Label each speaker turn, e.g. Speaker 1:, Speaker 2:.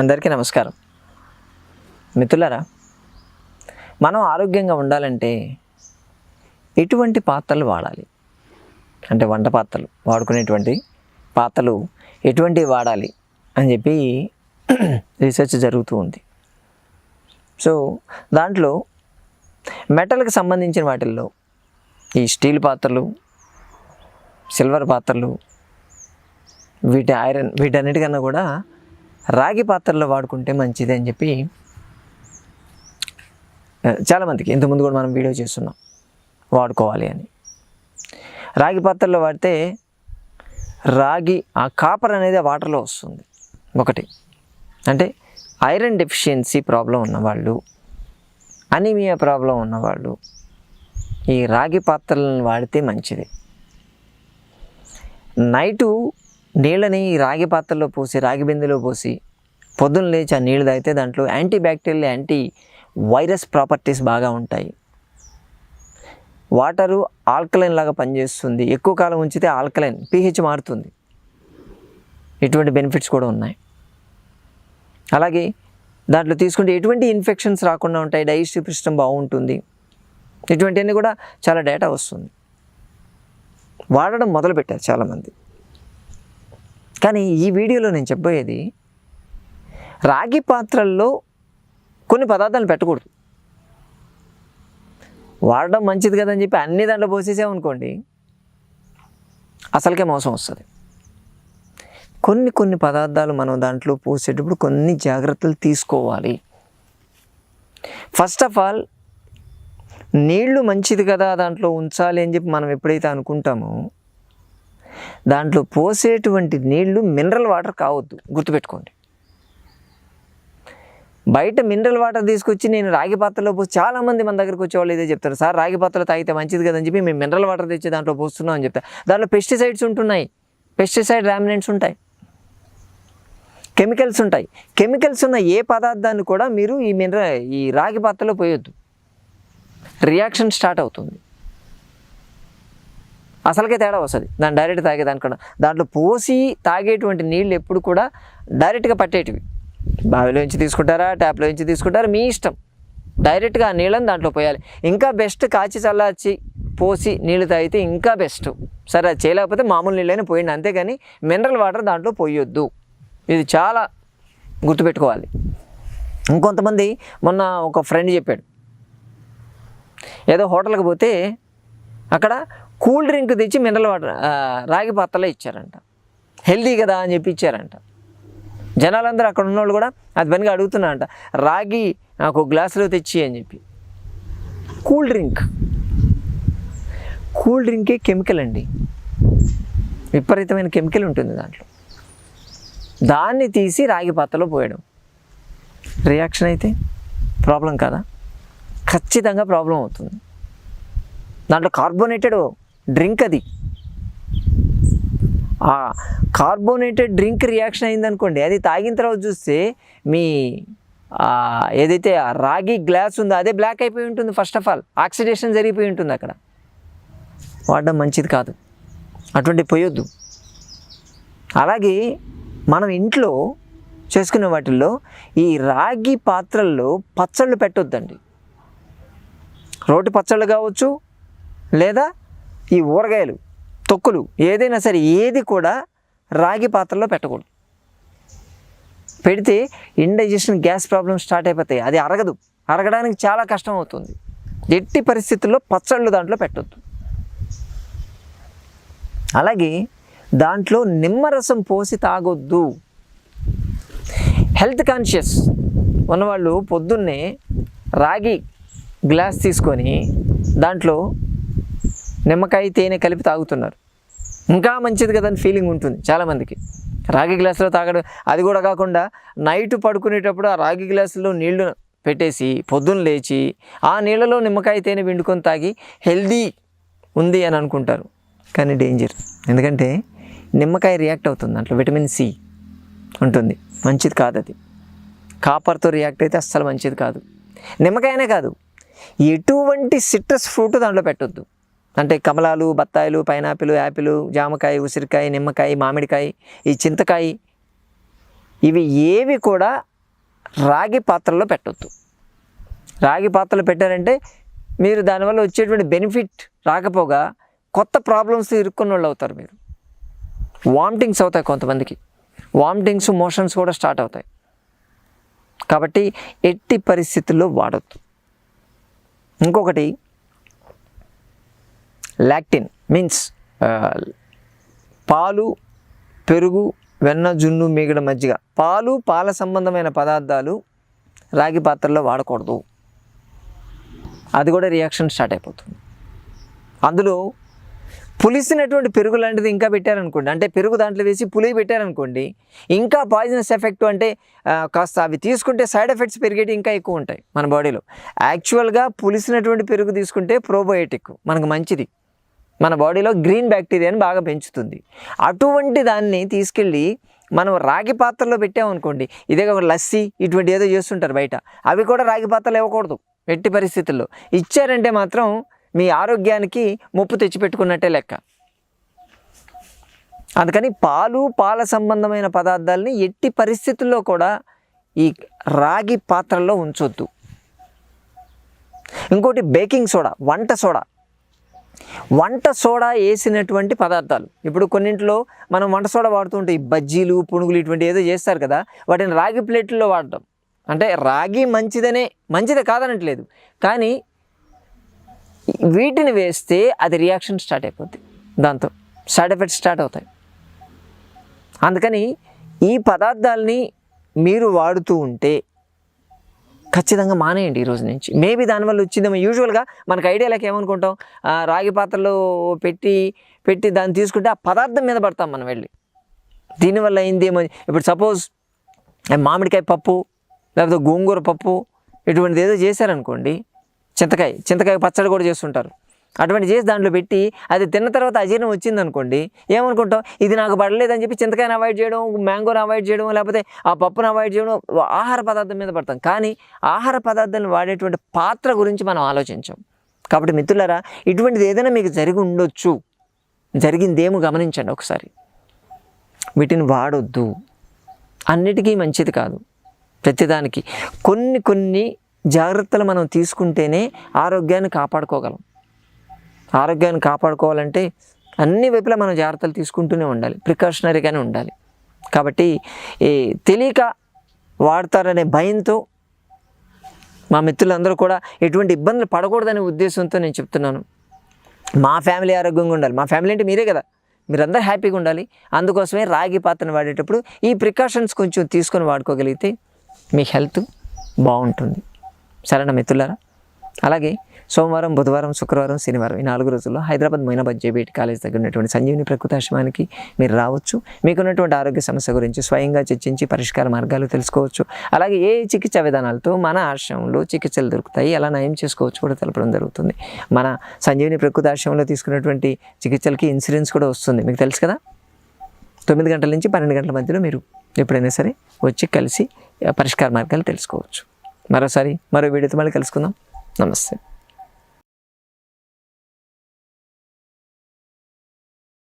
Speaker 1: అందరికీ నమస్కారం. మిత్రులారా మనం ఆరోగ్యంగా ఉండాలంటే ఎటువంటి పాత్రలు వాడాలి? అంటే వంట పాత్రలు వాడుకునేటువంటి పాత్రలు ఎటువంటివి వాడాలి అని చెప్పి రీసెర్చ్ జరుగుతూ ఉంది. సో దాంట్లో మెటల్కి సంబంధించిన వాటిల్లో ఈ స్టీల్ పాత్రలు సిల్వర్ పాత్రలు వీటి ఐరన్ వీటన్నిటికన్నా కూడా రాగి పాత్రలో వాడుకుంటే మంచిది అని చెప్పి చాలామందికి ఇంతకుముందు కూడా మనం వీడియో చేస్తున్నాం. వాడుకోవాలి అని. రాగి పాత్రలో వాడితే రాగి ఆ కాపర్ అనేది ఆ వాటర్లో వస్తుంది. ఒకటి. అంటే ఐరన్ డెఫిషియన్సీ ప్రాబ్లం ఉన్నవాళ్ళు అనీమియా ప్రాబ్లం ఉన్నవాళ్ళు ఈ రాగి పాత్రలను వాడితే మంచిది. నైటు నీళ్ళని రాగి పాత్రలో పోసి రాగి బిందెలో పోసి పొద్దున్న లేచి ఆ నీళ్ళు తాగితే దాంట్లో anti bacterial anti virus properties బాగా ఉంటాయి. వాటరు ఆల్కలైన్ లాగా పనిచేస్తుంది. ఎక్కువ కాలం ఉంచితే ఆల్కలైన్ పీహెచ్ మారుతుంది. ఇటువంటి బెనిఫిట్స్ కూడా ఉన్నాయి. అలాగే దాంట్లో తీసుకుంటే ఎటువంటి ఇన్ఫెక్షన్స్ రాకుండా ఉంటాయి. డైజెస్టివ్ సిస్టమ్ బాగుంటుంది. ఇటువంటివన్నీ కూడా చాలా డేటా వస్తుంది. వాడడం మొదలుపెట్టారు చాలామంది. కానీ ఈ వీడియోలో నేను చెప్పబోయేది రాగి పాత్రల్లో కొన్ని పదార్థాలు పెట్టకూడదు. వాడడం మంచిది కదని చెప్పి అన్ని దాంట్లో పోసేసామనుకోండి అసలుకే మోసం వస్తుంది. కొన్ని కొన్ని పదార్థాలు మనం దాంట్లో పోసేటప్పుడు కొన్ని జాగ్రత్తలు తీసుకోవాలి. ఫస్ట్ ఆఫ్ ఆల్ నీళ్ళు మంచిది కదా దాంట్లో ఉంచాలి అని చెప్పి మనం ఎప్పుడైతే అనుకుంటామో దాంట్లో పోసేటువంటి నీళ్ళు మినరల్ వాటర్ కావద్దు. గుర్తుపెట్టుకోండి. బయట మినరల్ వాటర్ తీసుకొచ్చి నేను రాగి పాత్రలో పోసి చాలామంది మన దగ్గరకు వచ్చేవాళ్ళు ఇదే చెప్తారు. సార్ రాగి పాత్రలో తాగితే మంచిది కదని చెప్పి మేము మినరల్ వాటర్ తెచ్చి దాంట్లో పోస్తున్నాం అని చెప్తారు. దాంట్లో పెస్టిసైడ్స్ ఉంటున్నాయి. పెస్టిసైడ్ రామినెంట్స్ ఉంటాయి. కెమికల్స్ ఉంటాయి. కెమికల్స్ ఉన్న ఏ పదార్థాన్ని కూడా మీరు ఈ మినరల్ ఈ రాగి పాత్రలో పోయొద్దు. రియాక్షన్ స్టార్ట్ అవుతుంది. అసలుకే తేడా వస్తుంది. దాన్ని డైరెక్ట్ తాగేదానికన్నా దాంట్లో పోసి తాగేటువంటి నీళ్ళు ఎప్పుడు కూడా డైరెక్ట్గా పట్టేటివి. బావిలోంచి తీసుకుంటారా ట్యాప్లోంచి తీసుకుంటారా మీ ఇష్టం. డైరెక్ట్గా ఆ నీళ్ళని దాంట్లో పోయాలి. ఇంకా బెస్ట్ కాచి చల్లార్చి పోసి నీళ్ళు తాగితే ఇంకా బెస్ట్ సరే అది చేయలేకపోతే మామూలు నీళ్ళైనా పోయింది అంతేగాని మినరల్ వాటర్ దాంట్లో పోయొద్దు. ఇది చాలా గుర్తుపెట్టుకోవాలి. ఇంకొంతమంది మొన్న ఒక ఫ్రెండ్ చెప్పాడు. ఏదో హోటల్కి పోతే అక్కడ కూల్ డ్రింక్ తెచ్చి మినరల్ వాటర్ రాగి పాత్రలో ఇచ్చారంట. హెల్దీ కదా అని చెప్పి ఇచ్చారంట. జనాలందరూ అక్కడ ఉన్నోళ్ళు కూడా అది పనిగా అడుగుతున్నారంట. రాగి నాకు ఒక గ్లాసులో తెచ్చి అని చెప్పి. Cool drink. కూల్ డ్రింకే కెమికల్ అండి. విపరీతమైన కెమికల్ ఉంటుంది దాంట్లో. దాన్ని తీసి రాగి పాత్రలో పోయడం. రియాక్షన్ అయితే ప్రాబ్లం కదా? ఖచ్చితంగా ప్రాబ్లం అవుతుంది. దాంట్లో కార్బోనేటెడ్ డ్రింక్ అది. ఆ కార్బోనేటెడ్ డ్రింక్ రియాక్షన్ అయిందనుకోండి అది తాగిన తర్వాత చూస్తే మీ ఏదైతే రాగి గ్లాస్ ఉందో అదే బ్లాక్ అయిపోయి ఉంటుంది ఫస్ట్ ఆఫ్ ఆల్. ఆక్సిడేషన్ జరిగిపోయి ఉంటుంది అక్కడ. వాడడం మంచిది కాదు. అటువంటి పోయొద్దు. అలాగే మనం ఇంట్లో చేసుకునే వాటిల్లో ఈ రాగి పాత్రల్లో పచ్చళ్ళు పెట్టొద్దండి. రోటి పచ్చళ్ళు కావచ్చు లేదా ఈ ఊరగాయలు తొక్కులు ఏదైనా సరే ఏది కూడా రాగి పాత్రలో పెట్టకూడదు. పెడితే ఇండైజెషన్ గ్యాస్ ప్రాబ్లం స్టార్ట్ అయిపోతాయి. అది అరగదు. అరగడానికి చాలా కష్టం అవుతుంది. ఎట్టి పరిస్థితుల్లో పచ్చళ్ళు దాంట్లో పెట్టద్దు. అలాగే దాంట్లో నిమ్మరసం పోసి తాగొద్దు. హెల్త్ కాన్షియస్ ఉన్నవాళ్ళు పొద్దున్నే రాగి గ్లాస్ తీసుకొని దాంట్లో నిమ్మకాయ తేనె కలిపి తాగుతున్నారు. ఇంకా మంచిది కదని ఫీలింగ్ ఉంటుంది చాలామందికి. రాగి గ్లాసులో తాగడం అది కూడా కాకుండా నైట్ పడుకునేటప్పుడు ఆ రాగి గ్లాసులో నీళ్ళు పెట్టేసి పొద్దున్న లేచి ఆ నీళ్ళలో నిమ్మకాయ తేనె పిండుకొని తాగి హెల్దీ ఉంది అని అనుకుంటారు. కానీ డేంజర్ ఎందుకంటే నిమ్మకాయ రియాక్ట్ అవుతుంది దాంట్లో విటమిన్ సి ఉంటుంది. మంచిది కాదు అది. కాపర్తో రియాక్ట్ అయితే అస్సలు మంచిది కాదు. నిమ్మకాయనే కాదు ఎటువంటి సిట్రస్ ఫ్రూట్ దాంట్లో పెట్టొద్దు. అంటే కమలాలు బత్తాయిలు పైనాపిల్ యాపిల్ జామకాయ ఉసిరికాయ నిమ్మకాయ మామిడికాయ ఈ చింతకాయ ఇవి ఏవి కూడా రాగి పాత్రలో పెట్టొద్దు. రాగి పాత్రలో పెట్టారంటే మీరు దానివల్ల వచ్చేటువంటి బెనిఫిట్ రాకపోగా కొత్త ప్రాబ్లమ్స్ ఇరుక్కున్న వాళ్ళు అవుతారు మీరు. వామిటింగ్స్ అవుతాయి కొంతమందికి. వామిటింగ్స్ మోషన్స్ కూడా స్టార్ట్ అవుతాయి. కాబట్టి ఎట్టి పరిస్థితుల్లో వాడద్దు. ఇంకొకటి లాక్టిన్ మీన్స్ పాలు పెరుగు వెన్న జున్ను మీగడ మజ్జిగ. పాలు పాల సంబంధమైన పదార్థాలు రాగి పాత్రలో వాడకూడదు. అది కూడా రియాక్షన్ స్టార్ట్ అయిపోతుంది. అందులో పులిసినటువంటి పెరుగు లాంటిది ఇంకా పెట్టారనుకోండి అంటే పెరుగు దాంట్లో వేసి పులి పెట్టారనుకోండి ఇంకా పాయిజనస్ ఎఫెక్ట్ అంటే కాస్త అవి తీసుకుంటే సైడ్ ఎఫెక్ట్స్ పెరిగేటి ఇంకా ఎక్కువ ఉంటాయి మన బాడీలో. యాక్చువల్గా పులిసినటువంటి పెరుగు తీసుకుంటే ప్రోబయోటిక్ మనకు మంచిది. మన బాడీలో గ్రీన్ బ్యాక్టీరియాని బాగా పెంచుతుంది. అటువంటి దాన్ని తీసుకెళ్ళి మనం రాగి పాత్రలో పెట్టామనుకోండి ఇదే ఒక లస్సీ ఇటువంటి ఏదో చేస్తుంటారు బయట అవి కూడా రాగి పాత్రలు ఇవ్వకూడదు ఎట్టి పరిస్థితుల్లో. ఇచ్చారంటే మాత్రం మీ ఆరోగ్యానికి ముప్పు తెచ్చిపెట్టుకున్నట్టే లెక్క. అందుకని పాలు పాల సంబంధమైన పదార్థాలని ఎట్టి పరిస్థితుల్లో కూడా ఈ రాగి పాత్రల్లో ఉంచొద్దు. ఇంకోటి బేకింగ్ సోడా వంట సోడా. వంట సోడా వేసినటువంటి పదార్థాలు. ఇప్పుడు కొన్నింటిలో మనం వంట సోడా వాడుతుంటే ఈ బజ్జీలు పునుగులు ఇటువంటి ఏదో చేస్తారు కదా వాటిని రాగి ప్లేట్లలో వాడటం. అంటే రాగి మంచిదనే మంచిదే కాదనట్లేదు. కానీ వీటిని వేస్తే అది రియాక్షన్ స్టార్ట్ అయిపోద్ది. దాంతో సైడ్ ఎఫెక్ట్స్ స్టార్ట్ అవుతాయి. అందుకని ఈ పదార్థాలని మీరు వాడుతూ ఉంటే ఖచ్చితంగా మానేయండి ఈ రోజు నుంచి. మేబీ దానివల్ల వచ్చిందేమో యూజువల్గా మనకు ఐడియాలకు ఏమనుకుంటాం? రాగి పాత్రలో పెట్టి పెట్టి దాన్ని తీసుకుంటే ఆ పదార్థం మీద పడతాం మనం వెళ్ళి. దీనివల్ల అయిందేమో ఇప్పుడు సపోజ్ మామిడికాయ పప్పు లేకపోతే గోంగూర పప్పు ఇటువంటిది ఏదో చేశారనుకోండి చింతకాయ చింతకాయ పచ్చడి కూడా చేస్తుంటారు. అటువంటి చేసి దాంట్లో పెట్టి అది తిన్న తర్వాత అజీర్ణం వచ్చింది అనుకోండి ఏమనుకుంటాం? ఇది నాకు పడలేదని చెప్పి చింతకాయని అవాయిడ్ చేయడం మ్యాంగోని అవాయిడ్ చేయడం లేకపోతే ఆ పప్పును అవాయిడ్ చేయడం ఆహార పదార్థం మీద పడతాం. కానీ ఆహార పదార్థాలను వాడేటువంటి పాత్ర గురించి మనం ఆలోచించాం. కాబట్టి మిత్రులరా ఇటువంటిది ఏదైనా మీకు జరిగి ఉండొచ్చు. జరిగిందేమో గమనించండి ఒకసారి. వీటిని వాడొద్దు. అన్నిటికీ మంచిది కాదు. ప్రతిదానికి. కొన్ని కొన్ని జాగ్రత్తలు మనం తీసుకుంటేనే ఆరోగ్యాన్ని కాపాడుకోగలం. ఆరోగ్యాన్ని కాపాడుకోవాలంటే అన్ని వైపులా మనం జాగ్రత్తలు తీసుకుంటూనే ఉండాలి. ప్రికాషనరీగానే ఉండాలి. కాబట్టి ఈ తెలియక వాడతారనే భయంతో మా మిత్రులందరూ కూడా ఎటువంటి ఇబ్బందులు పడకూడదనే ఉద్దేశంతో నేను చెప్తున్నాను. మా ఫ్యామిలీ ఆరోగ్యంగా ఉండాలి. మా ఫ్యామిలీ అంటే మీరే కదా. మీరందరూ హ్యాపీగా ఉండాలి. అందుకోసమే రాగి పాత్రను వాడేటప్పుడు ఈ ప్రికాషన్స్ కొంచెం తీసుకొని వాడుకోగలిగితే మీ హెల్త్ బాగుంటుంది. సరేనా మిత్రులారా? అలాగే సోమవారం బుధవారం శుక్రవారం శనివారం ఈ నాలుగు రోజుల్లో హైదరాబాద్ మొయినాబాద్ జేబీటి కాలేజ్ దగ్గర ఉన్నటువంటి సంజీవిని ప్రకృతి ఆశ్రమానికి మీరు రావచ్చు. మీకున్నటువంటి ఆరోగ్య సమస్య గురించి స్వయంగా చర్చించి పరిష్కార మార్గాలు తెలుసుకోవచ్చు. అలాగే ఏ చికిత్సా విధానాలతో మన ఆశ్రమంలో చికిత్సలు దొరుకుతాయి ఎలా నయం చేసుకోవచ్చు కూడా తెలపడం జరుగుతుంది. మన సంజీవిని ప్రకృతి ఆశ్రమంలో తీసుకున్నటువంటి చికిత్సలకి ఇన్సూరెన్స్ కూడా వస్తుంది. మీకు తెలుసు కదా? తొమ్మిది గంటల నుంచి పన్నెండు గంటల మధ్యలో మీరు ఎప్పుడైనా సరే వచ్చి కలిసి పరిష్కార మార్గాలు తెలుసుకోవచ్చు. మరోసారి మరో వీడియోతో మళ్ళీ కలుసుకుందాం. నమస్తే.